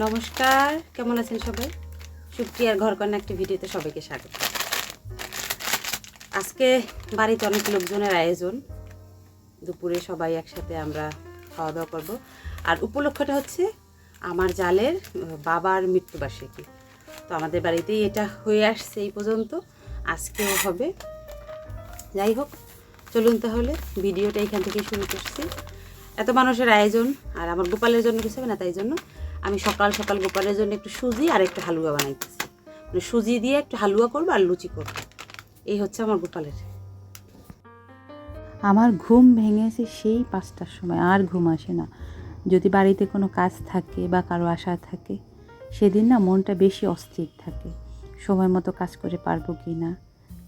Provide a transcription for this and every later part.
নমস্কার, কেমন আছেন সবাই? সুপ্রিয়ার ঘর কন্যা একটি ভিডিওতে সবাইকে স্বাগত। আজকে বাড়িতে অনেক লোকজনের আয়োজন। দুপুরে সবাই একসাথে আমরা খাওয়া দাওয়া করব। আর উপলক্ষটা হচ্ছে আমার জালের বাবার মৃত্যুবার্ষিকী। তো আমাদের বাড়িতেই এটা হয়ে আসছে এই পর্যন্ত। আজকেও হবে। যাই হোক, চলুন তাহলে ভিডিওটা এখান থেকে শুরু করছি। এত মানুষের আয়োজন, আর আমার গোপালের জন্য কিছু হবে না তাই জন্য আমি সকাল সকাল গোপালের জন্য একটু সুজি আর একটু হালুয়া বানাইতেছি। মানে সুজি দিয়ে একটু হালুয়া করব আর লুচি করব। এই হচ্ছে আমার গোপালের। আমার ঘুম ভেঙেছে সেই পাঁচটার সময়, আর ঘুম আসে না। যদি বাড়িতে কোনো কাজ থাকে বা কারও আশা থাকে, সেদিন না মনটা বেশি অস্থির থাকে। সময় মতো কাজ করে পারব কি না?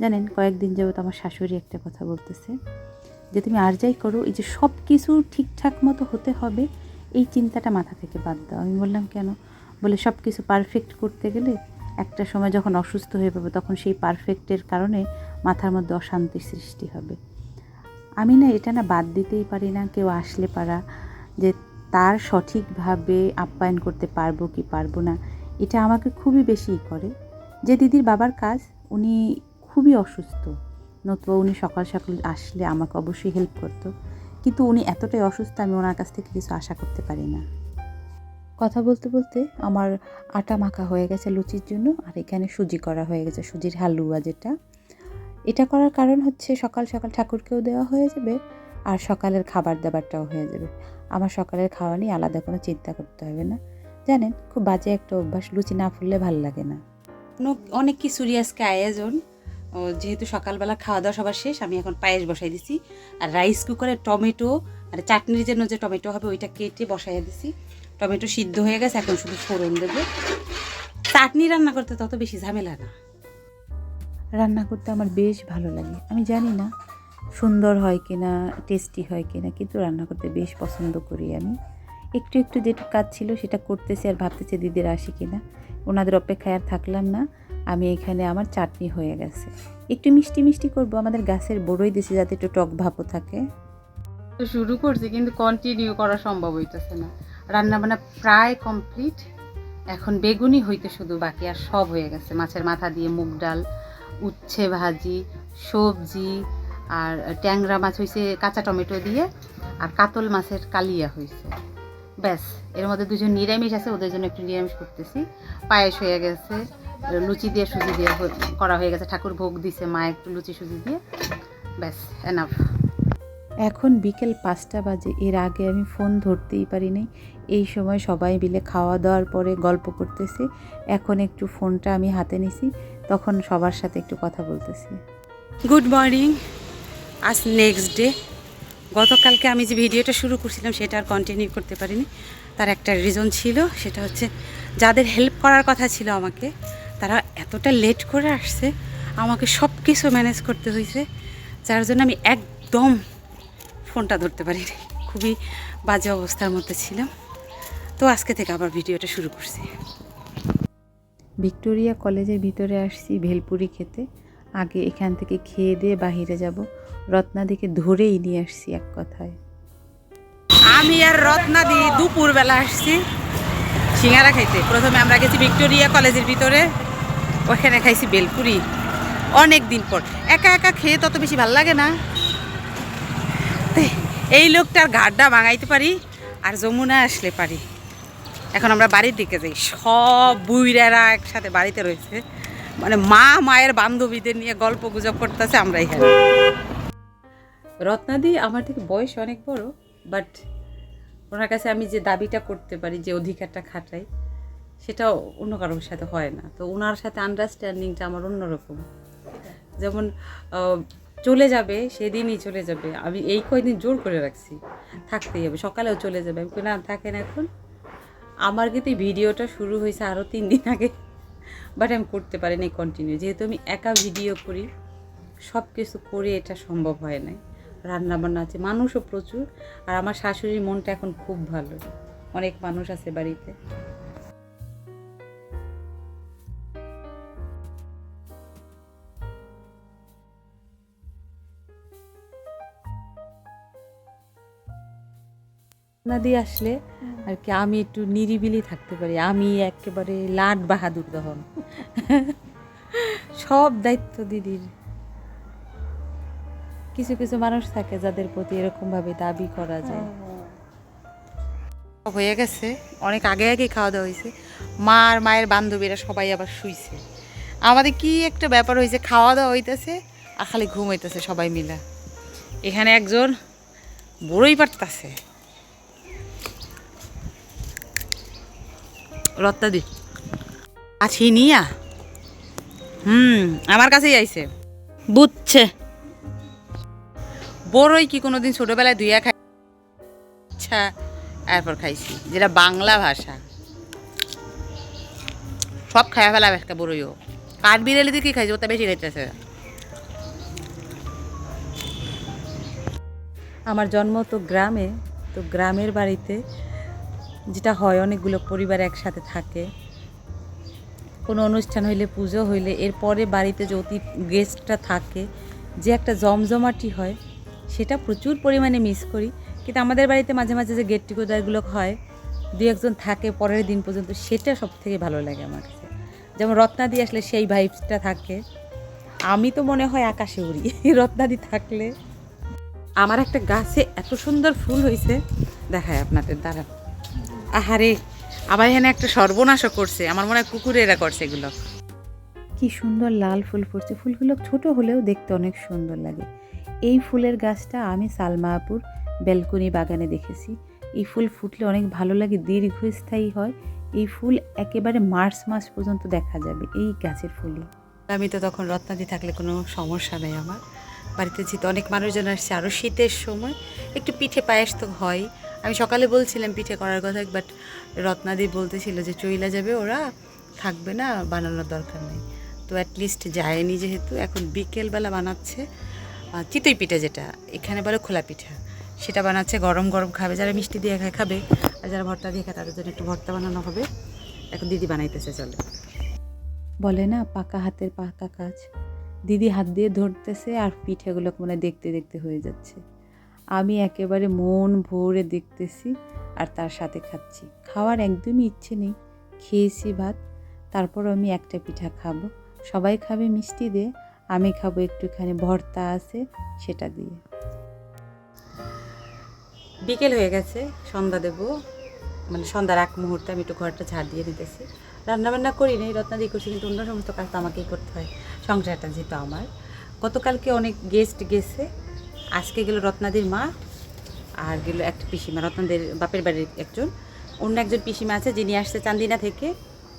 জানেন, কয়েকদিন যাবত আমার শাশুড়ি একটা কথা বলতেছে, যে তুমি আর যাই করো, এই যে সব কিছু ঠিকঠাক মতো হতে হবে এই চিন্তাটা মাথা থেকে বাদ দাও। আমি বললাম, কেন? বলে সব কিছু পারফেক্ট করতে গেলে একটা সময় যখন অসুস্থ হয়ে পাবে তখন সেই পারফেক্টের কারণে মাথার মধ্যে অশান্তির সৃষ্টি হবে। আমি না, এটা না বাদ দিতেই পারি না, কেউ আসলে পারা যে তার সঠিকভাবে আপ্যায়ন করতে পারব কি পারব না, এটা আমাকে খুবই বেশি করে। যে দিদির বাবার কাজ, উনি খুবই অসুস্থ, নতুবা উনি সকাল সকাল আসলে আমাকে অবশ্যই হেল্প করতো। কিন্তু উনি এতটাই অসুস্থ আমি ওনার কাছ থেকে কিছু আশা করতে পারি না। কথা বলতে বলতে আমার আটা মাখা হয়ে গেছে লুচির জন্য আর এখানে সুজি করা হয়ে গেছে সুজির হালুয়া যেটা। এটা করার কারণ হচ্ছে সকাল সকাল ঠাকুরকেও দেওয়া হয়ে যাবে আর সকালের খাবার দাবারটাও হয়ে যাবে। আমার সকালের খাওয়া নিয়ে আলাদা কোনো চিন্তা করতে হবে না। জানেন খুব বাজে একটা অভ্যাস লুচি না ফুললে ভালো লাগে না। অনেক- কিছুরই আজকে আয়োজন যেহেতু সকালবেলা খাওয়া দাওয়া সবার শেষ, আমি এখন পায়েস বসাই দিছি। আর রাইস কুকারে টমেটো, আর চাটনির জন্য যে টমেটো হবে ওইটা কেটে বসাই দিছি। টমেটো সিদ্ধ হয়ে গেছে, এখন শুধু ফোড়ন দেবো। চাটনি রান্না করতে তত বেশি ঝামেলা না। রান্না করতে আমার বেশ ভালো লাগে। আমি জানি না সুন্দর হয় কিনা টেস্টি হয় কিনা, কিন্তু রান্না করতে বেশ পছন্দ করি আমি। একটু একটু যেটুকু কাজ ছিল সেটা করতেছি আর ভাবতেছি দিদির আসি কিনা। ওনাদের অপেক্ষায় আর থাকলাম না। আমি এখানে আমার চাটনি হয়ে গেছে। একটু মিষ্টি মিষ্টি করব, আমাদের গাছের বড়ই দিছি যাতে একটু টক ভাবও থাকে। তো শুরু করছি, কিন্তু কন্টিনিউ করা সম্ভব হইতেছে না। রান্না বান্না প্রায় কমপ্লিট এখন বেগুনি হইতে শুধু বাকি, আর সব হয়ে গেছে। মাছের মাথা দিয়ে মুগ ডাল, উচ্ছে ভাজি, সবজি, আর ট্যাংরা মাছ হয়েছে কাঁচা টমেটো দিয়ে, আর কাতল মাছের কালিয়া হয়েছে ব্যাস, এর মধ্যে দুজন নিরামিষ আছে, ওদের জন্য একটু নিরামিষ করতেছি। পায়েস হয়ে গেছে লুচি দিয়ে সুজি দিয়ে হয়ে- করা হয়ে গেছে। ঠাকুর ভোগ দিছে মা একটু লুচি সুজি দিয়ে। ব্যাস এনাফ এখন বিকেল পাঁচটা বাজে। এর আগে আমি ফোন ধরতেই পারিনি। এই সময় সবাই মিলে খাওয়া দাওয়ার পরে গল্প করতেছি। এখন একটু ফোনটা আমি হাতে নিছি। তখন সবার সাথে একটু কথা বলতেছি। গুড মর্নিং আজ নেক্সট ডে গতকালকে আমি যে ভিডিওটা শুরু করছিলাম সেটা আর কন্টিনিউ করতে পারিনি। তার একটা রিজন ছিল সেটা হচ্ছে যাদের হেল্প করার কথা ছিল আমাকে তারা এতটা লেট করে আসছে আমাকে সব কিছু ম্যানেজ করতে হয়েছে যার জন্য আমি একদম ফোনটা ধরতে পারিনি। খুবই বাজে অবস্থার মধ্যে ছিলাম। তো আজকে থেকে আবার ভিডিওটা শুরু করছি। ভিক্টোরিয়া কলেজের ভিতরে আসছি ভেলপুরি খেতে। আগে এখান থেকে খেয়ে দিয়ে বাহিরে যাব। রত্নাদিকে ধরেই নিয়ে আসছি এক কথায়। আমি আর রত্নাদি দুপুরবেলা আসছি সিঙ্গারা খাইতে। প্রথমে আমরা গেছি ভিক্টোরিয়া কলেজের ভিতরে। ওখানে খাইছি বেলপুরি। অনেক দিন পর। একা একা খেয়ে তত বেশি ভালো লাগে না। এই লোকটার ঘাটটা ভাঙাইতে পারি আর যমুনা আসলে পারি। এখন আমরা বাড়ির দিকে যাই। সব বুইরারা একসাথে বাড়িতে রয়েছে। মানে মা, মায়ের বান্ধবীদের নিয়ে গল্প গুজব করতেছে আমরা এখানে। রত্নাদি আমার থেকে বয়স অনেক বড় বাট ওনার কাছে আমি যে দাবিটা করতে পারি, যে অধিকারটা খাটাই সেটা অন্য কারোর সাথে হয় না। তো ওনার সাথে আন্ডারস্ট্যান্ডিংটা আমার অন্যরকম। যেমন চলে যাবে, সেদিনই চলে যাবে। আমি এই কয়দিন জোর করে রাখছি, থাকতেই হবে। সকালেও চলে যাবে। আমি না, থাকেন এখন। আমার কিন্তু ভিডিওটা শুরু হয়েছে আরও তিন দিন আগে বাট আমি করতে পারি পারিনি কন্টিনিউ যেহেতু আমি একা ভিডিও করি সব কিছু করে এটা সম্ভব হয় নাই। রান্না বান্না আছে, মানুষও প্রচুর। আর আমার শাশুড়ির মনটা এখন খুব ভালো। অনেক মানুষ আছে বাড়িতে। নদী আসলে আর কি আমি একটু নিরিবিলি থাকতে পারি আমি একেবারে লাট বাহাদুর তখন সব দায়িত্ব দিদির। কিছু কিছু মানুষ থাকে যাদের প্রতি এরকমভাবে দাবি করা যায়। হয়ে গেছে অনেক আগে আগে খাওয়া দাওয়া হয়েছে। মা আর মায়ের বান্ধবীরা সবাই আবার শুইছে। আমাদের কি একটা ব্যাপার হয়েছে খাওয়া দাওয়া হইতেছে আর খালি ঘুম হইতেছে সবাই মিলা। এখানে একজন বড়ই পারতাছে। রত্তাদি আছি নিয়া? হুম, আমার কাছেই আইছে। বুঝছে। বড়ই কি কোনোদিন ছোটবেলায় দুইয়া খাই আচ্ছা এরপর খাইছি, যেটা বাংলা ভাষা। সব খাইয়া ফেলা একটা বড়ইও। কাঠ বিড়ালি দিয়ে কি খাইছে, ওটা বেশি খাইতেছে। আমার জন্ম তো গ্রামে, তো গ্রামের বাড়িতে যেটা হয়, অনেকগুলো পরিবার একসাথে থাকে। কোনো অনুষ্ঠান হইলে পুজো, হইলে এরপরে বাড়িতে যে অতি গেস্টটা থাকে, যে একটা জমজমাটি হয়, সেটা প্রচুর পরিমাণে মিস করি। কিন্তু আমাদের বাড়িতে মাঝে মাঝে যে গেট টুগেদারগুলো হয় দু একজন থাকে, পরের দিন পর্যন্ত সেটা সব থেকে ভালো লাগে আমার কাছে। যেমন রত্নাদি আসলে সেই ভাইবসটা থাকে। আমি তো মনে হয় আকাশে উড়ি। রত্নাদি থাকলে। আমার একটা গাছে এত সুন্দর ফুল হয়েছে দেখায় আপনাদের দ্বারা আহারে আবার এখানে একটা সর্বনাশও করছে। আমার মনে হয় কুকুরেরা করছে এগুলো। কি সুন্দর লাল ফুল ফুটছে। ফুলগুলো ছোট হলেও দেখতে অনেক সুন্দর লাগে। এই ফুলের গাছটা আমি সালমাপুর ব্যালকনি বাগানে দেখেছি। এই ফুল ফুটলে অনেক ভালো লাগে দীর্ঘস্থায়ী হয়। এই ফুল একেবারে মার্চ মাস পর্যন্ত দেখা যাবে এই গাছের ফুলই আমি তো তখন রত্নাদি থাকলে কোনো সমস্যা নেই আমার। বাড়িতে যেহেতু অনেক মানুষজন আসছে আরও শীতের সময় একটু পিঠে পায়েস তো হয়। আমি সকালে বলছিলাম পিঠে করার কথা বাট রত্নাদি বলতেছিল যে চইলা যাবে ওরা, থাকবে না, বানানোর দরকার নেই। তো অ্যাটলিস্ট যায়নি যেহেতু, এখন বিকেলবেলা বানাচ্ছে চিতই পিঠা যেটা, এখানে বলে খোলা পিঠা। সেটা বানাচ্ছে, গরম গরম খাবে, যারা মিষ্টি দিয়ে খায় খাবে, আর যারা ভর্তা দিয়ে খায় তাদের জন্য একটু ভর্তা বানানো হবে। এখন দিদি বানাইতেছে, চলে। বলে না, পাকা হাতের পাকা কাজ। দিদি হাত দিয়ে ধরতেছে, আর পিঠেগুলো মানে দেখতে দেখতে হয়ে যাচ্ছে। আমি একেবারে মন ভরে দেখতেছি আর তার সাথে খাচ্ছি। খাওয়ার একদমই ইচ্ছে নেই। খেয়েছি ভাত, তারপর আমি একটা পিঠা খাব। সবাই খাবে মিষ্টি দিয়ে, আমি খাব একটুখানি ভর্তা আছে, সেটা দিয়ে। বিকেল হয়ে গেছে, সন্ধ্যা দেব। মানে সন্ধ্যার এক মুহূর্তে আমি একটু ঘরটা ঝাড় দিয়ে নিতেছি রান্নাবান্না করি নি রত্নাদি করছি, কিন্তু অন্য সমস্ত কাজ তো আমাকেই করতে হয়। সংসারটা যেহেতু আমার। গতকালকে অনেক গেস্ট গেছে আজকে গেল রত্নাদির মা, আর গেল একটা পিসিমা, রত্নাদের বাপের বাড়ির একজন। অন্য একজন পিসিমা আছে যিনি আসছে চান্দিনা থেকে,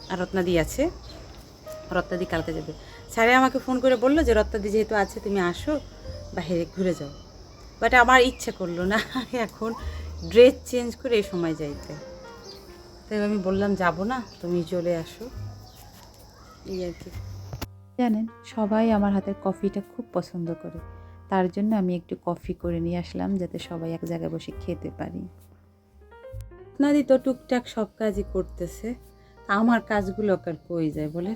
আর রত্নাদি আছে। রত্নাদি কালকে যাবে। স্যারে আমাকে ফোন করে বলল যে, রত্নাদি যেহেতু আছে, তুমি আসো, বাইরে ঘুরে যাও। বাট আমার ইচ্ছে করল না এখন ড্রেস চেঞ্জ করে এই সময় যাইতে। তাই আমি বললাম, যাব না, তুমি চলে আসো। এই আর কি। জানেন, সবাই আমার হাতের কফিটা খুব পছন্দ করে। তার জন্য আমি একটু কফি করে নিয়ে আসলাম যাতে সবাই এক জায়গায় বসে খেতে পারি। নাদি তো টুকটাক সব কাজই করতেছে। আমার কাজগুলো কার কই যায় বলে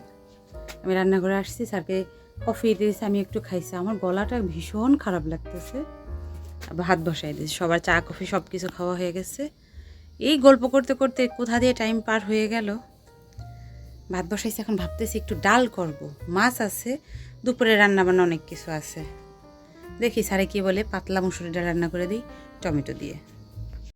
আমি রান্নাঘরে আসছি, স্যারকে কফি দিয়েছি, আমি একটু খাইছি। আমার গলাটা ভীষণ খারাপ লাগতেছে। ভাত বসাই দিয়েছি। সবার চা, কফি সব কিছু খাওয়া হয়ে গেছে। এই গল্প করতে করতে কোথা দিয়ে টাইম পার হয়ে গেল? ভাত বসাইছি, এখন ভাবতেছি একটু ডাল করব। মাছ আছে, দুপুরে রান্না বান্না অনেক কিছু আছে। দেখি স্যারে কি বলে পাতলা মুসুরি ডাল রান্না করে দিই টমেটো দিয়ে।